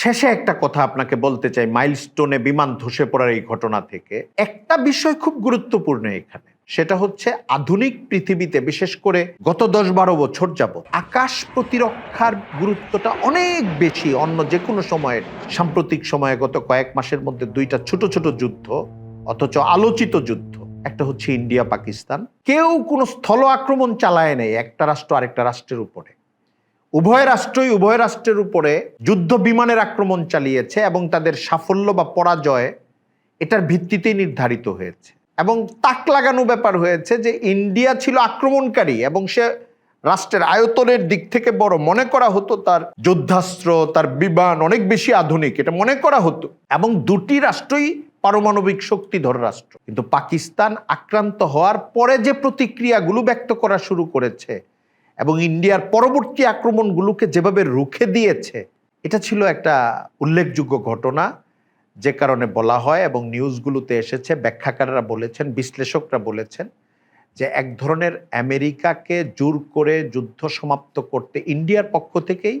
শেষে একটা কথা আপনাকে বলতে চাই, মাইলস্টোনে বিমান ধসে পড়ার এই ঘটনা থেকে। একটা বিষয় খুব গুরুত্বপূর্ণ এখানে, সেটা হচ্ছে আধুনিক পৃথিবীতে, বিশেষ করে গত দশ বারো বছর যাবত আকাশ প্রতিরক্ষার গুরুত্বটা অনেক বেশি অন্য যে কোনো সময়ের। সাম্প্রতিক সময়ে গত কয়েক মাসের মধ্যে দুইটা ছোট ছোট যুদ্ধ, অথচ আলোচিত যুদ্ধ, একটা হচ্ছে ইন্ডিয়া পাকিস্তান কেউ কোনো স্থল আক্রমণ চালায় নেই, একটা রাষ্ট্র আরেকটা রাষ্ট্রের উপরে। উভয় রাষ্ট্রই উভয় রাষ্ট্রের উপরে যুদ্ধ বিমানের আক্রমণ চালিয়েছে এবং তাদের সাফল্য বা পরাজয় এটার ভিত্তিতেই নির্ধারিত হয়েছে। এবং তাক লাগানো ব্যাপার হয়েছে যে ইন্ডিয়া ছিল আক্রমণকারী এবং সে রাষ্ট্রের আয়তনের দিক থেকে বড়। মনে করা হতো তার যুদ্ধাস্ত্র, তার বিমান অনেক বেশি আধুনিক, এটা মনে করা হতো। এবং দুটি রাষ্ট্রই পারমাণবিক শক্তিধর রাষ্ট্র। কিন্তু পাকিস্তান আক্রান্ত হওয়ার পরে যে প্রতিক্রিয়াগুলো ব্যক্ত করা শুরু করেছে এবং ইন্ডিয়ার পরবর্তী আক্রমণগুলোকে যেভাবে রুখে দিয়েছে, এটা ছিল একটা উল্লেখযোগ্য ঘটনা। যে কারণে বলা হয় এবং নিউজগুলোতে এসেছে, ব্যাখ্যাকাররা বলেছেন, বিশ্লেষকরা বলেছেন যে এক ধরনের আমেরিকাকে জোর করে যুদ্ধ সমাপ্ত করতে ইন্ডিয়ার পক্ষ থেকেই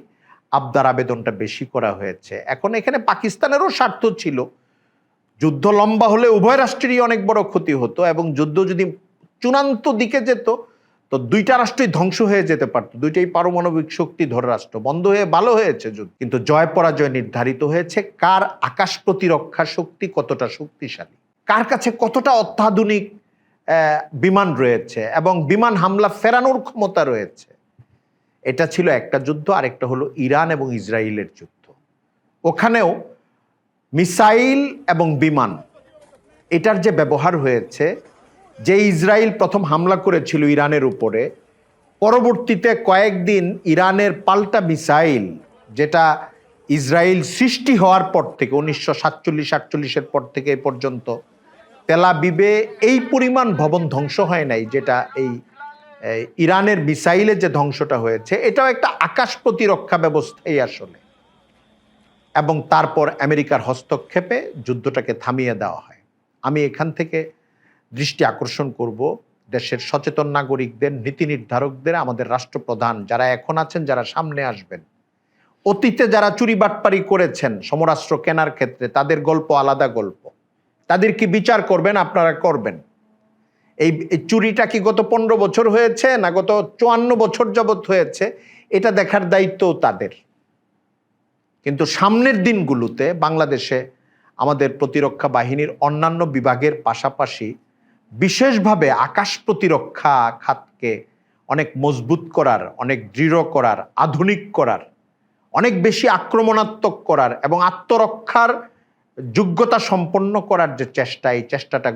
আবদার আবেদনটা বেশি করা হয়েছে। এখন এখানে পাকিস্তানেরও স্বার্থ ছিল। যুদ্ধ লম্বা হলে উভয় রাষ্ট্রেরই অনেক বড় ক্ষতি হতো এবং যুদ্ধ যদি চূড়ান্ত দিকে যেত তো দুইটা রাষ্ট্রই ধ্বংস হয়ে যেতে পারতো। দুইটাই পারমাণবিক শক্তি ধর রাষ্ট্র। বন্ধ হয়ে, ভালো হয়েছে যুদ্ধ। কিন্তু জয় পরাজয় নির্ধারিত হয়েছে। কার আকাশ প্রতিরক্ষা শক্তি কতটা শক্তিশালী? কার কাছে কতটা অত্যাধুনিক বিমান রয়েছে? এবং বিমান হামলা ফেরানোর ক্ষমতা রয়েছে? এটা ছিল একটা যুদ্ধ, আরেকটা হলো ইরান এবং ইসরায়েলের যুদ্ধ। ওখানেও মিসাইল এবং বিমান, এটার যে ব্যবহার হয়েছে যে ইসরায়েল প্রথম হামলা করেছিল ইরানের উপরে, পরবর্তীতে কয়েকদিন ইরানের পাল্টা মিসাইল, যেটা ইসরায়েল সৃষ্টি হওয়ার পর থেকে, উনিশশো সাতচল্লিশ, আটচল্লিশের পর থেকে এ পর্যন্ত তেলাবিবে এই পরিমাণ ভবন ধ্বংস হয় নাই, যেটা এই ইরানের মিসাইলের যে ধ্বংসটা হয়েছে, এটাও একটা আকাশ প্রতিরক্ষা ব্যবস্থাই আসলে। এবং তারপর আমেরিকার হস্তক্ষেপে যুদ্ধটাকে থামিয়ে দেওয়া হয়। আমি এখান থেকে দৃষ্টি আকর্ষণ করব, দেশের সচেতন নাগরিকদের, নীতি নির্ধারকদের, আমাদের রাষ্ট্রপ্রধান যারা এখন আছেন, যারা সামনে আসবেন। অতীতে যারা চুরি বাটপারি করেছেন, সমরাস্ত্র কেনার ক্ষেত্রে তাদের গল্প আলাদা গল্প। তাদের কি বিচার করবেন, আপনারা করবেন? এই এই চুরিটা কি গত পনেরো বছর হয়েছে, না গত চুয়ান্ন বছর যাবৎ হয়েছে? এটা দেখার দায়িত্ব তাদের। কিন্তু সামনের দিনগুলোতে বাংলাদেশে আমাদের প্রতিরক্ষা বাহিনীর অন্যান্য বিভাগের পাশাপাশি বিশেষভাবে আকাশ প্রতিরক্ষা খাতকে অনেক মজবুত করার, অনেক দৃঢ় করার, আধুনিক করার, অনেক বেশি আক্রমণাত্মক করার এবং আত্মরক্ষার যোগ্যতা সম্পন্ন করার যে চেষ্টা, এই চেষ্টাটা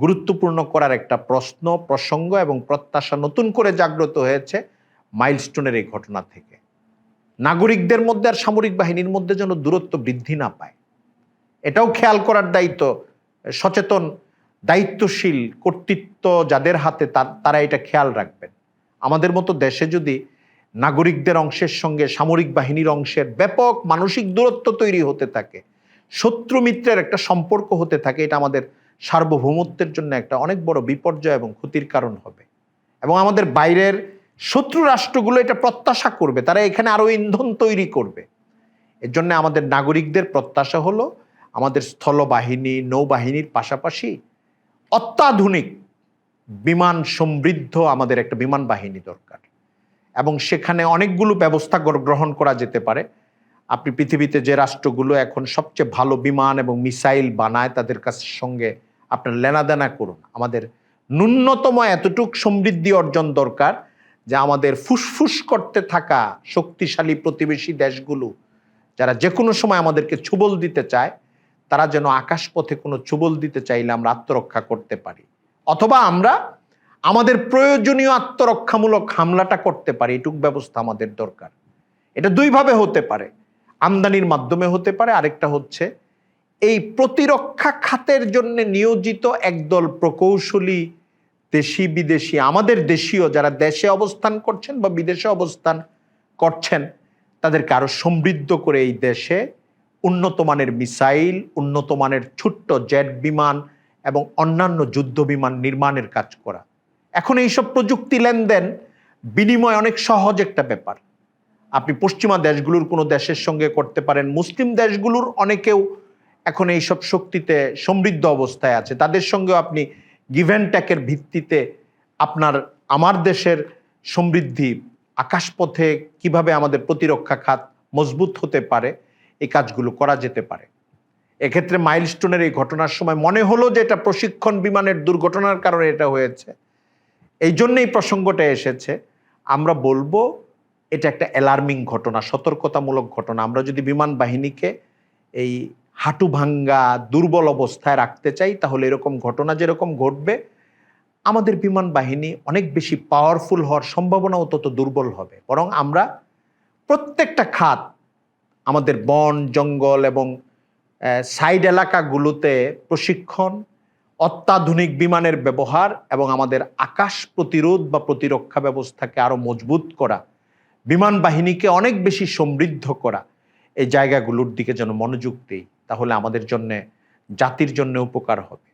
গুরুত্বপূর্ণ করার একটা প্রশ্ন, প্রসঙ্গ এবং প্রত্যাশা নতুন করে জাগ্রত হয়েছে মাইলস্টোনের এই ঘটনা থেকে। নাগরিকদের মধ্যে আর সামরিক বাহিনীর মধ্যে যেন দূরত্ব বৃদ্ধি না পায়। এটাও খেয়াল করার দায়িত্ব সচেতন দায়িত্বশীল কর্তৃত্ব যাদের হাতে তারা এটা খেয়াল রাখবেন। আমাদের মতো দেশে যদি নাগরিকদের অংশের সঙ্গে সামরিক বাহিনীর অংশের ব্যাপক মানসিক দূরত্ব তৈরি হতে থাকে, শত্রু মিত্রের একটা সম্পর্ক হতে থাকে, এটা আমাদের সার্বভৌমত্বের জন্য একটা অনেক বড় বিপর্যয় এবং ক্ষতির কারণ হবে। এবং আমাদের বাইরের শত্রু রাষ্ট্রগুলো এটা প্রত্যাশা করবে, তারা এখানে আরও ইন্ধন তৈরি করবে। এর জন্য আমাদের নাগরিকদের প্রত্যাশা হলো, আমাদের স্থলবাহিনী, নৌবাহিনীর পাশাপাশি অত্যাধুনিক বিমান সমৃদ্ধ আমাদের একটা বিমান বাহিনী দরকার। এবং সেখানে অনেকগুলো ব্যবস্থা গ্রহণ করা যেতে পারে। আপনি পৃথিবীতে যে রাষ্ট্রগুলো এখন সবচেয়ে ভালো বিমান এবং মিসাইল বানায়, তাদের কাছে সঙ্গে আপনার লেনাদেনা করুন। আমাদের ন্যূনতম এতটুক সমৃদ্ধি অর্জন দরকার যে আমাদের ফুসফুস করতে থাকা শক্তিশালী প্রতিবেশী দেশগুলো, যারা যে কোনো সময় আমাদেরকে ছুবল দিতে চায় তারা যেন আকাশপথে কোনো চুবল দিতে চাইলে আমরা আত্মরক্ষা করতে পারি। অথবা আমরা আমাদের প্রয়োজনীয় আত্মরক্ষামূলক হামলাটা করতে পারি, এটুক ব্যবস্থা আমাদের দরকার। এটা দুইভাবে হতে পারে। আমদানির মাধ্যমে হতে পারে, আরেকটা হচ্ছে এই প্রতিরক্ষা খাতের জন্য নিয়োজিত একদল প্রকৌশলী দেশি বিদেশি, আমাদের দেশীয় যারা দেশে অবস্থান করছেন বা বিদেশে অবস্থান করছেন, তাদেরকে আরও সমৃদ্ধ করে এই দেশে উন্নত মানের মিসাইল, উন্নত মানের ছোট্ট জেট বিমান এবং অন্যান্য যুদ্ধ বিমান নির্মাণের কাজ করা। এখন এইসব প্রযুক্তি লেনদেন বিনিময় অনেক সহজ একটা ব্যাপার। আপনি পশ্চিমা দেশগুলোর কোনো দেশের সঙ্গে করতে পারেন, মুসলিম দেশগুলোর অনেকেও এখন এইসব শক্তিতে সমৃদ্ধ অবস্থায় আছে। তাদের সঙ্গেও আপনি গিভেন ট্যাকের ভিত্তিতে আপনার, আমার দেশের সমৃদ্ধি আকাশপথে কীভাবে আমাদের প্রতিরক্ষা খাত মজবুত হতে পারে এই কাজগুলো করা যেতে পারে। এক্ষেত্রে মাইলস্টোনের এই ঘটনার সময় মনে হলো যে এটা প্রশিক্ষণ বিমানের দুর্ঘটনার কারণে এটা হয়েছে। এই জন্যই প্রসঙ্গটা এসেছে, আমরা বলব এটা একটা অ্যালার্মিং ঘটনা, সতর্কতামূলক ঘটনা। আমরা যদি বিমান বাহিনীকে এই হাঁটু ভাঙ্গা, দুর্বল অবস্থায় রাখতে চাই, তাহলে এরকম ঘটনা যেরকম ঘটবে, আমাদের বিমান বাহিনী অনেক বেশি পাওয়ারফুল হওয়ার সম্ভাবনাও তত দুর্বল হবে। বরং আমরা প্রত্যেকটা খাত আমাদের বন, জঙ্গল এবং সাইড এলাকাগুলোতে প্রশিক্ষণ, অত্যাধুনিক বিমানের ব্যবহার এবং আমাদের আকাশ প্রতিরোধ বা প্রতিরক্ষা ব্যবস্থাকে আরও মজবুত করা, বিমান বাহিনীকে অনেক বেশি সমৃদ্ধ করা, এই জায়গাগুলোর দিকে যেন মনোযোগ দিই, তাহলে আমাদের জন্যে, জাতির জন্য উপকার হবে।